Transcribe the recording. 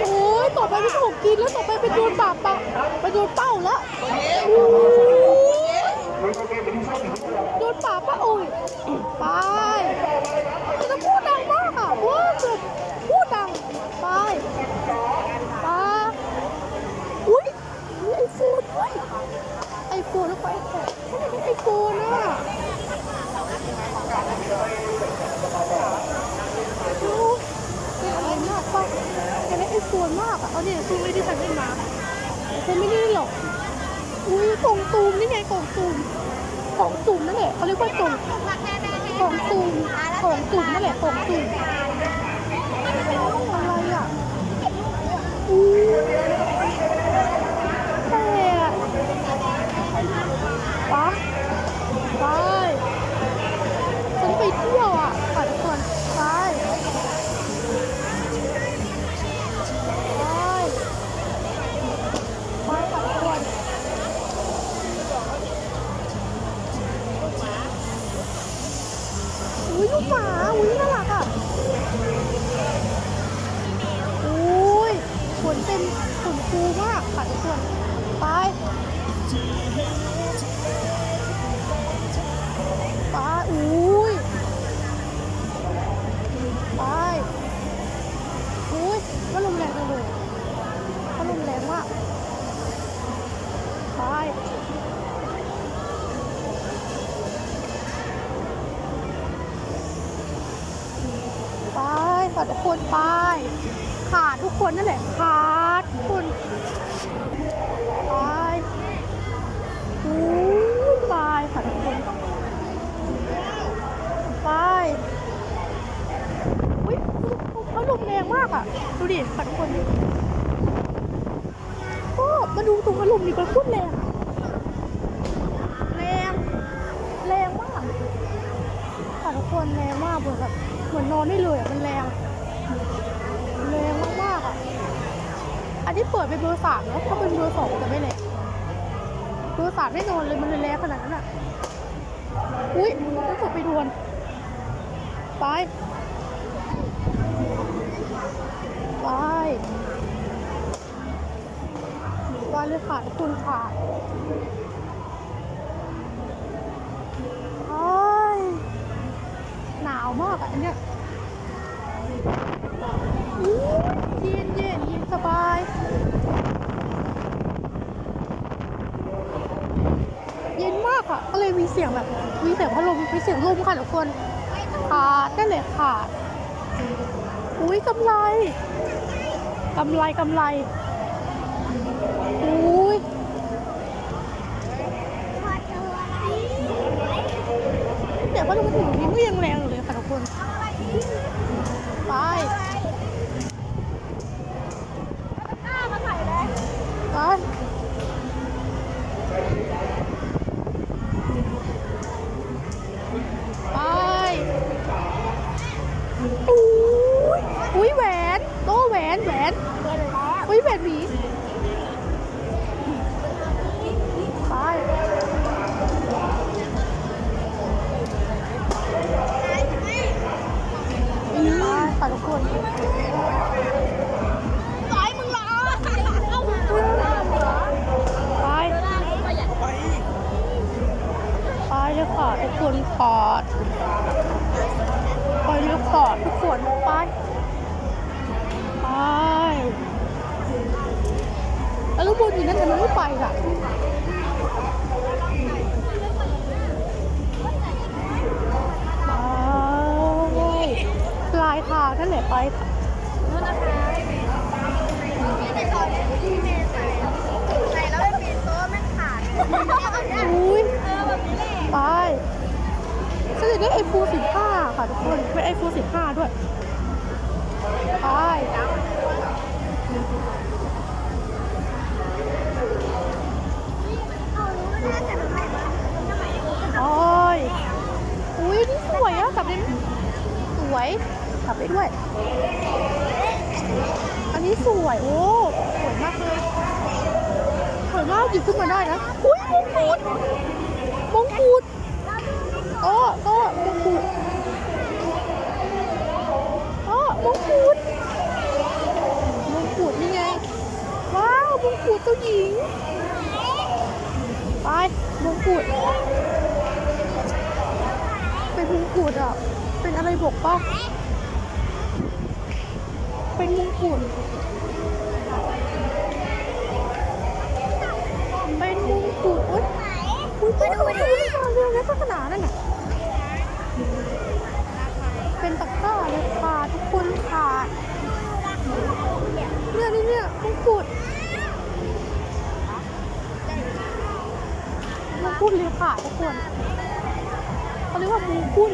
โอ้ยต่อไปเป็นของกินแล้วต่อไปเป็นโดนปากเปาไปโดนเป้าแล้วโอ้ยโดนปากปะโอ้ยไปจะต้องพูดดังมากอะว้าสุดพูดดังไปไปอุ้ยมีไอโฟนด้วยไอโฟนแล้วก็ไอโฟนไอโฟนอะโอ้ยเป็นอะไรมากปะเป็นไอโฟนมากอะ เขาเนี่ยซูมไม่ได้ทันได้มาซูมไม่ได้หรอกอุ้ยกล่องตูมนี่ไงกล่องตูมของตูมนั่นแหละเขาเรียกว่ากล่องกล่องตูมกล่องตูมนั่นแหละกล่องตูม หมาอุ้ยน่ารักอะอุ้ยขนเต็มขนฟูมากค่ะทุกคนไปไปอุ้ยไปอุ้ยก็ลมแรงจังเลยก็ลมแรงมากไป ไป ค่ะทุกคนไปขาดทุกคนนั่นแหละขาดทุกคนไปอู้ไปค่ะทุกคนไปอุ้ยเขาลมแรงมากอะ ดูดิค่ะทุกคนก็มาดูตรงพัดลมนี่ก็พูดแรงแรงแรงมากค่ะทุกคนแรงมากเหมือนแบบเหมือนนอนได้เลยอะมันแรงแรงมากๆอะ อันนี้เปิดเป็นเบอร์สามแล้วถ้าเป็นเบอร์สองจะไม่แรงเบอร์สามไม่นอนเลยมันเลยแรงขนาดนั้นอะอุ้ยต้องกดไปดวนไปไปไปเลยค่ะทุกคนค่ะโอ้ยหนาวมากอะอันเนี้ยอู้ยเย็นเย็นเย็นสบาย เย็นมา ก็เลยมีเสียงแบบมีเสียงพัดลมมีเสียงลมค่ะทุกคนขาดได้เลยขาดอุ้ยกำไรกำไรกำไรอุ้ยเดี๋ยวพัดลมมาถึงนี้ก็ยังแรงเลยค่ะทุกคน ไป ไป ไปอุ้ยอุ้ยแหวนโตแหว นแหวนอุ้ยแหวนหมีไปอืมค่ะทุกคนร้อยมึงรอไปไปเลยค่ะทุกคนขอดไปเลยค่ะทุกคนไปไป แล้วลูกบนอยู่นั่นทำไมไม่ไปล่ะไปปลายทางนั่นแหละไปค่ะอุ้ยไปฉันอยากได้ไอโฟนสิบห้าค่ะทุกคนเป็นไอโฟนสิบห้าด้วยไปโอ้ยอุ้ยนี่สวยอะกลับได้ไหมสวย กลับได้ด้วย อันนี้สวย โอ้ สวยมากเลยสวยมากหยิบขึ้นมาได้นะ อุ้ยมงกุฎมงกุฎโอ้โอ้มงกุฎโอ้มงกุฎงกุฎเจ้าหญิง ไปมงกุฎเป็นมงกุฎอะ เป็นอะไรบกป่ะ เป็นมงกุฎเป็นมงกุฎอุ๊ยอุ๊ยไปดูดูมาเรื่องนี้ก็ขนาดนั้นน่ะเป็นตะกร้าเลยค่ะทุกคนค่ะเนี่ยนี่เนี่ยมงกุฎมงกุฎเลยค่ะทุกคนเขาเรียกว่ามงกุฎ